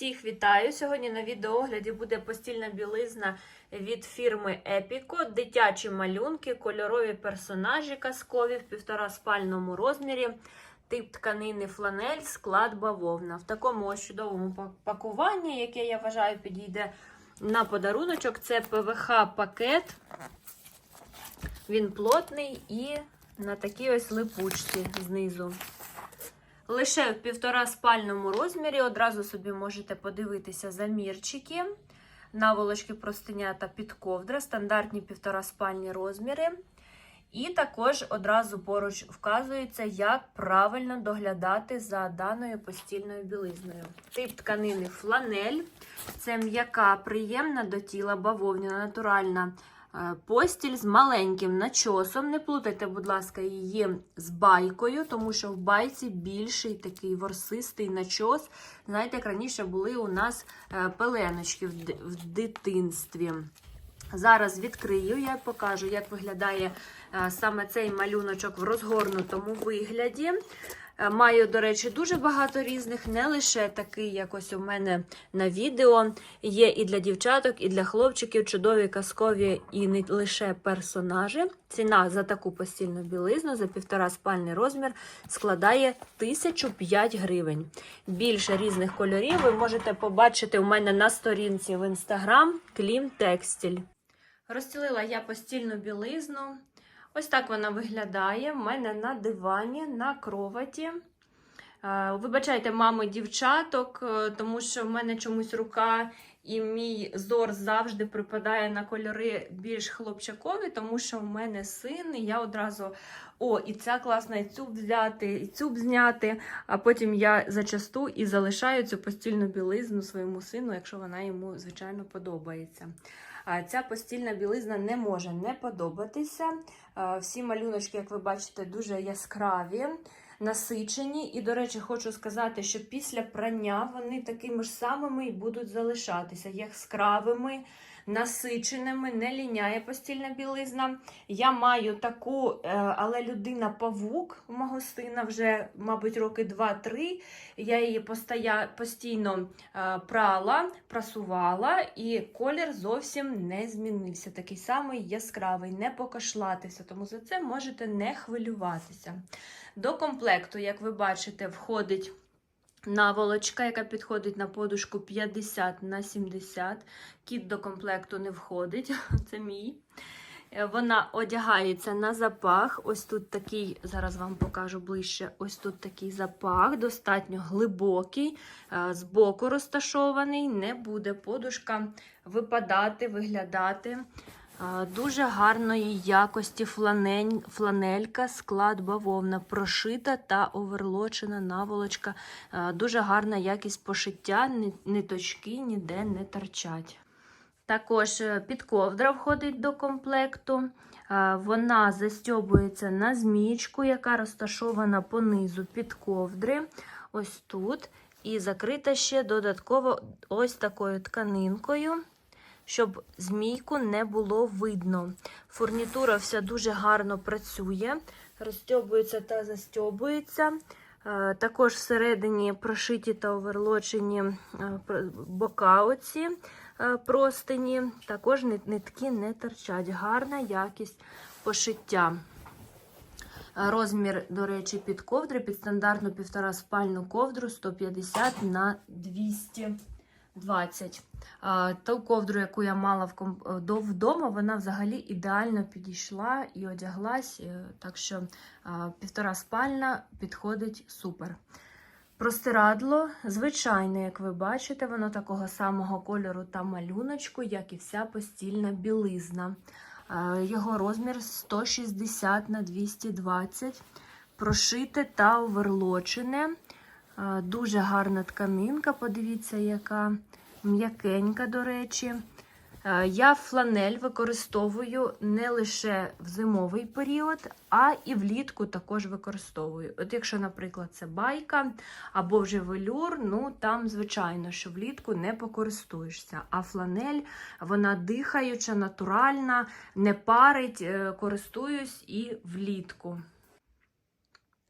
Всіх вітаю! Сьогодні на відеоогляді буде постільна білизна від фірми Epico, дитячі малюнки, кольорові персонажі казкові в півтора спальному розмірі, тип тканини фланель, склад бавовна. В такому ось чудовому пакуванні, яке я вважаю підійде на подаруночок. Це ПВХ-пакет. Він плотний і на такій ось липучці знизу. Лише в півтора спальному розмірі. Одразу собі можете подивитися замірчики, наволочки простиня та підковдра, стандартні півтора спальні розміри. І також одразу поруч вказується, як правильно доглядати за даною постільною білизною. Тип тканини фланель. Це м'яка, приємна до тіла, бавовняна, натуральна постіль з маленьким начосом. Не плутайте, будь ласка, її з байкою, тому що в байці більший такий ворсистий начос. Знаєте, як раніше були у нас е, пеленочки в дитинстві. Зараз відкрию, я покажу, як виглядає е, саме цей малюночок в розгорнутому вигляді. Е, Маю, до речі, дуже багато різних, не лише такий, як ось у мене на відео. Є і для дівчаток, і для хлопчиків чудові казкові і не лише персонажі. Ціна за таку постільну білизну за півтора спальний розмір складає 1005 гривень. Більше різних кольорів ви можете побачити у мене на сторінці в інстаграм Клім Текстіль. Розстілила я постільну білизну. Ось так вона виглядає. В мене на дивані, на кроваті. Е, Вибачайте, мами, дівчаток, е, тому що в мене чомусь рука і мій зор завжди припадає на кольори більш хлопчакові, тому що в мене син, і я одразу о, і ця класна, і цю взяти, і цю б зняти. А потім я зачасту і залишаю цю постільну білизну своєму сину, якщо вона йому, звичайно, подобається. Ця постільна білизна не може не подобатися. А, Всі малюночки, як ви бачите, дуже яскраві, насичені. І, до речі, хочу сказати, що після прання вони такими ж самими і будуть залишатися яскравими, насиченими, не ліняє постільна білизна. Я маю таку, е, але людина павук у мого сина вже, мабуть, роки 2-3. Я її постійно е, прала, прасувала, і колір зовсім не змінився. Такий самий яскравий, не покашлатися, тому за це можете не хвилюватися. До комплекту, як ви бачите, входить наволочка, яка підходить на подушку 50 на 70. Кіт до комплекту не входить, це мій. Вона одягається на запах. Ось тут такий, зараз вам покажу ближче. Ось тут такий запах, достатньо глибокий, е, збоку розташований, не буде подушка випадати, виглядати. Дуже гарної якості фланень, фланелька, склад бавовна, прошита та оверлочена наволочка. Дуже гарна якість пошиття, ниточки ніде не торчать. Також е, підковдра входить до комплекту. Вона застьобується на змієчку, яка розташована понизу підковдри. Ось тут. І закрита ще додатково ось такою тканинкою, щоб змійку не було видно. Фурнітура вся дуже гарно працює, розстьобується та застьобується. Е, також всередині прошиті та оверлочені е, бока оці е, простині, також нитки не торчать. Гарна якість пошиття. Розмір, до речі, під ковдри, під стандартну півтора спальну ковдру 150 на 200 20. Ту ковдру, яку я мала е, вдома, вона взагалі ідеально підійшла і одяглась, так що півтора спальна підходить супер. Простирадло, звичайне, як ви бачите, воно такого самого кольору та малюночку, як і вся постільна білизна. Його розмір 160 на 220, прошите та оверлочене. Дуже гарна тканинка, подивіться, яка м'якенька, до речі. Я фланель використовую не лише в зимовий період, а і влітку також використовую. От якщо, наприклад, це байка або вже велюр, ну там, звичайно, що влітку не покористуєшся. А фланель, вона дихаюча, натуральна, не парить, е, користуюсь і влітку.